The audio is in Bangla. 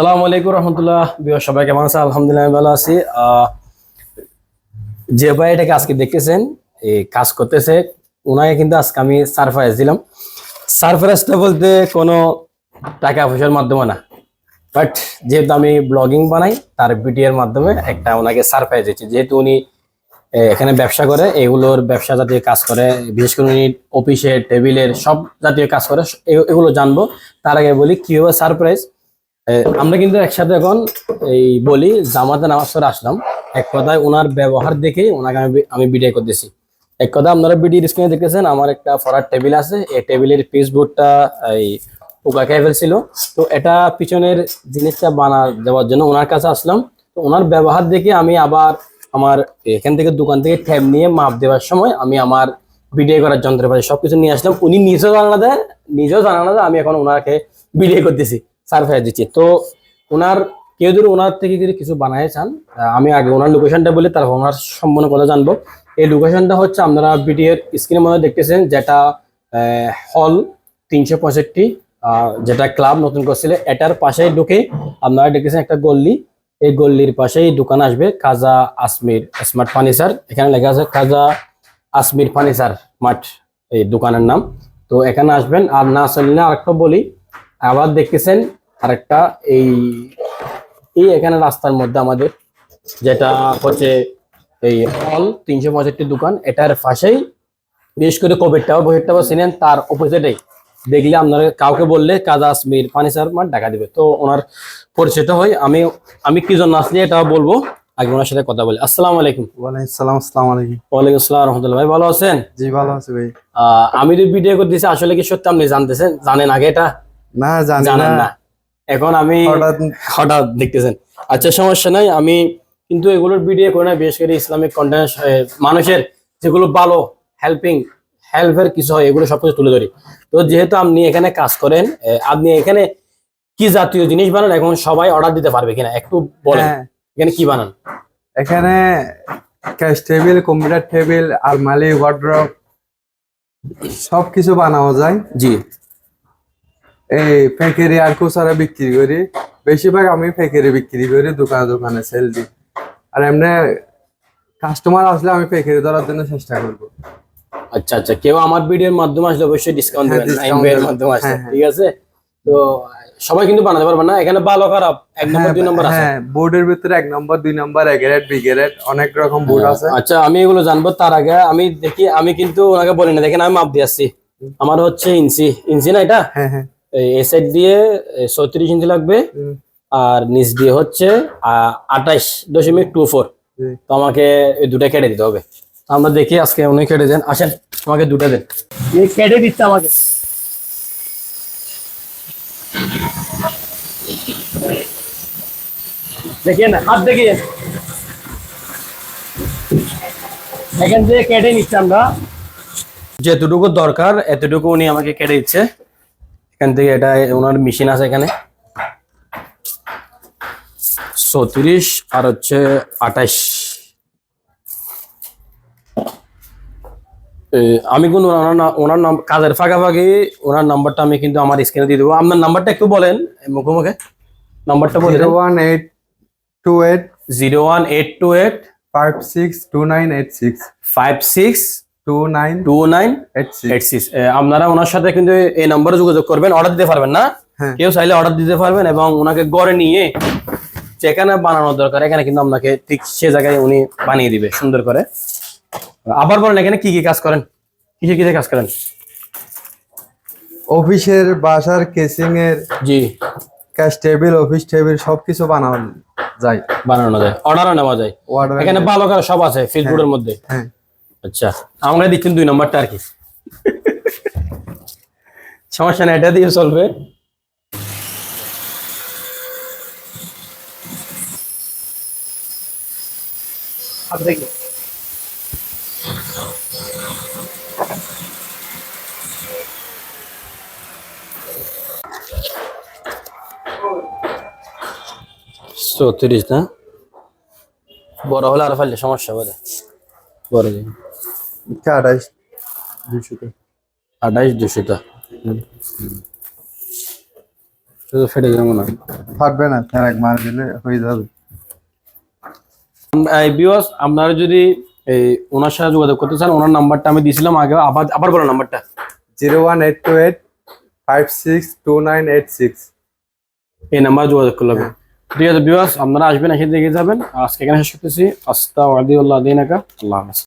সালামু আলাইকুম রহমতুল্লাহ। বিয় সবাই কেমন আছে? আলহামদুলিল্লাহ আমি ভালো আছি। যে ভাই এটাকে আজকে দেখতেছেন এই কাজ করতেছে ওনাকে কিন্তু আজকে আমি সারপ্রাইজ দিলাম। সারপ্রাইজটা বলতে কোনো টাকা পয়সার মাধ্যমে না বাট যেহেতু আমি ব্লগিং বানাই, তার ভিডিওর মাধ্যমে একটা ওনাকে সারপ্রাইজ দিচ্ছি। যেহেতু উনি এখানে ব্যবসা করে, এগুলোর ব্যবসা জাতীয় কাজ করে, বিশেষ করে উনি অফিসে টেবিলের সব জাতীয় কাজ করে এগুলো জানব। তার আগে বলি, কীভাবে সারপ্রাইজ আমরা কিন্তু একসাথে এখন এই বলি জামাতে নামাজ পড়ে আসলাম। এক কথায় ওনার ব্যবহার দেখে ওনাকে আমি আমি ভিডিও করতেছি। এক কথা আপনারা ভিডিও স্ক্রিনে দেখতেছেন, আমার একটা ফরার টেবিল আছে। এই টেবিলের পিসবোর্ডটা এই পোকা খেয়ে ফেলছিল তো এটা পিছনের জিনিসটা বানা দেওয়ার জন্য ওনার কাছে আসলাম। তো ওনার ব্যবহার দেখে আমি আবার আমার এখান থেকে দোকান থেকে ট্যাব নিয়ে মাপ দেওয়ার সময় আমি আমার ভিডিও করার যন্ত্রপাতি সবকিছু নিয়ে আসলাম। উনি নিজেও জানা দেয়, নিজেও জানানা দেয়, আমি এখন ওনাকে ভিডিও করতেছি। সারপ্রাইজ দিচ্ছে। তো ওনার, কেউ যদি ওনার থেকে যদি কিছু বানায় চান আমি আগে ওনার লোকেশনটা বলি, তারপর ওনার সম্পূর্ণ কথা জানব। এই লোকেশনটা হচ্ছে আপনারা ভিডিওর স্ক্রিনের মধ্যে দেখতেছেন, যেটা হল তিনশো পঁয়ষট্টি যেটা ক্লাব নতুন করছিল, এটার পাশেই ঢুকে আপনারা দেখতেছেন একটা গল্লি এই গল্লির পাশেই দোকান আসবে কাজা আসমির স্মার্ট ফার্নিচার এখানে লেখা আছে কাজা আসমির ফার্নিচার মাঠ এই দোকানের নাম। তো এখানে আসবেন, আর না না আরেকটা বলি, আবার দেখতেছেন আরেকটা এই এই এখানে রাস্তার মধ্যে আমাদের যেটা হচ্ছে এই হল তিনশো পঁয়ষট্টি দোকান এটার পাশেই বিশেষ করে কোভিড টাওয়ার বহির টাওয়ার চিনেন তার অপোজিটেই দেখলে আপনারা কাউকে বললে কাজা আসমির ফার্নিচার মাঠ টাকা দিবে। তো ওনার পরিচয়টা হয় আমি আমি কি জন্য আসলে এটা বলব আগে ওনার সাথে কথা বলি। আসসালামু আলাইকুম। ওয়ালাইকুম সালাম আসসালামু আলাইকুম। ওয়ালাইকুম আসসালাম রহমতুল্লাহ ভাই ভালো আছেন? জি ভালো আছি ভাই। আহ, আমি যে ভিডিও করে করতেছি আসলে কি সত্যি আপনি জানতেছেন? জানেন আগে এটা? না। জানেন না। এখন আমি হঠাৎ হঠাৎ দেখতেছেন। আচ্ছা সমস্যা নাই। আমি কিন্তু এগুলোর ভিডিও করে না বিশেষ করে ইসলামিক কন্টেন্ট মানুষের যেগুলো ভালো হেল্পিং হেল্পের কিছু হয় এগুলো সবকিছু তুলে ধরি। তো যেহেতু আপনি এখানে কাজ করেন আপনি এখানে কি জাতীয় জিনিস বানান এখন সবাই অর্ডার দিতে পারবে কিনা? একটু বলেন। হ্যাঁ। এখানে কি বানান? এখানে ক্যাশ টেবিল কম্পিউটার টেবিল আলমারি ওয়ার্ড্রপ সব কিছু বানানো যায়। জি। এই ফেকেরি আর খুচরা বিক্রি করি। বেশিরভাগ আমি ফেকেরি বিক্রি করি দোকানে দোকানে সেল দিই। আর এমনি কাস্টমার আসলে আমি ফেকেরি ধরার জন্য চেষ্টা করব। আচ্ছা আচ্ছা। কেউ আমার ভিডিওর মাধ্যমে আসলে অবশ্যই ডিসকাউন্ট হ্যাঁ, দেবেন এর মাধ্যমে আসলে হ্যাঁ, হ্যাঁ। ঠিক আছে? তো সবাই কিন্তু বানাতে পারবে না এখানে ভালো খারাপ এক নম্বর দুই নম্বর আছে? হ্যাঁ বোর্ডের ভিতরে এক নম্বর দুই নম্বর এ গ্রেড বি গ্রেড অনেক রকম বোর্ড আছে। আচ্ছা আমি এগুলো জানব তার আগে আমি দেখি আমি কিন্তু ওনাকে বলি না দেখেন আমি মাপ দিয়ে আসছি। আমার হচ্ছে ইঞ্চি ইঞ্চি না এটা? হ্যাঁ হ্যাঁ। এই সাইড দিয়ে ছত্রিশ ইঞ্চি লাগবে। আর নিচ দিয়ে হচ্ছে আঠাইশ দশমিক টু ফোর। তো আমাকে এই দুটা কেটে দিতে হবে। আমরা দেখি আজকে উনি কেটে দেন। আসেন আমাকে দুটা দেন। কেটে দিচ্ছে আমাকে। দেখিয়ে না হাত দেখিয়ে এখান থেকে কেটে নিচ্ছে আমরা। যেতটুকু দরকার এতটুকু উনি আমাকে কেটে দিচ্ছে। এখান থেকে এটা ওনার মেশিন আছে এখানে। চৌত্রিশ আর হচ্ছে আঠাইশ। এ, আমি কিন্তু ওনার ওনার নাম কাজের ফাঁকাফাঁকি ওনার নাম্বারটা আমি কিন্তু আমার স্ক্রিনে দিয়ে দেবো। আপনার নাম্বারটা একটু বলেন মুখে মুখে নাম্বারটা বলে zero one eight two eight zero one eight two eight five six two nine eight six five six আপনারা ওনার সাথে কিন্তু এই নাম্বারে যোগাযোগ করবেন অর্ডার দিতে পারবেন না। হ্যাঁ। কেউ চাইলে অর্ডার দিতে পারবেন এবং ওনাকে গড়ে নিয়ে যেখানে বানানোর দরকার এখানে কিন্তু আপনাকে ঠিক সে জায়গায় উনি বানিয়ে দিবে সুন্দর করে। আবার বলেন এখানে কি কি কাজ করেন? কিসে কিসে কাজ করেন? অফিসের বাসার কেসিং এর জি। ক্যাশ টেবিল অফিস টেবিল সবকিছু বানানো যায়। বানানো যায় অর্ডারও নেওয়া যায়। এখানে ভালো করে সব আছে ফিলফুডের মধ্যে। হ্যাঁ। আচ্ছা আমরা দিচ্ছেন দুই নম্বরটা আর কি। সমস্যা না এটা দিয়ে চলবে। দেখি। চৌত্রিশ না? বড় হলে আর ফেললে সমস্যা বলে বড় আঠাইশ দুশোটা ফেটে যাবে ফাটবে না স্যার এক মার দিলে হয়ে যাবে। বিওস আপনারা যদি এই ওনার সাথে যোগাযোগ করতে চান ওনার নাম্বারটা আমি দিয়েছিলাম আগে আবার আবার বলো নাম্বারটা। Zero one eight two eight five six two nine eight six. এই নাম্বারে যোগাযোগ করলে ঠিক আছে বিওস আপনারা আসবেন এসে দেখে যাবেন। আজকে এখানে শেষ করতেছি। আস্তা ওয়াদি আল্লাহ দিন আল্লাহ হাফেজ।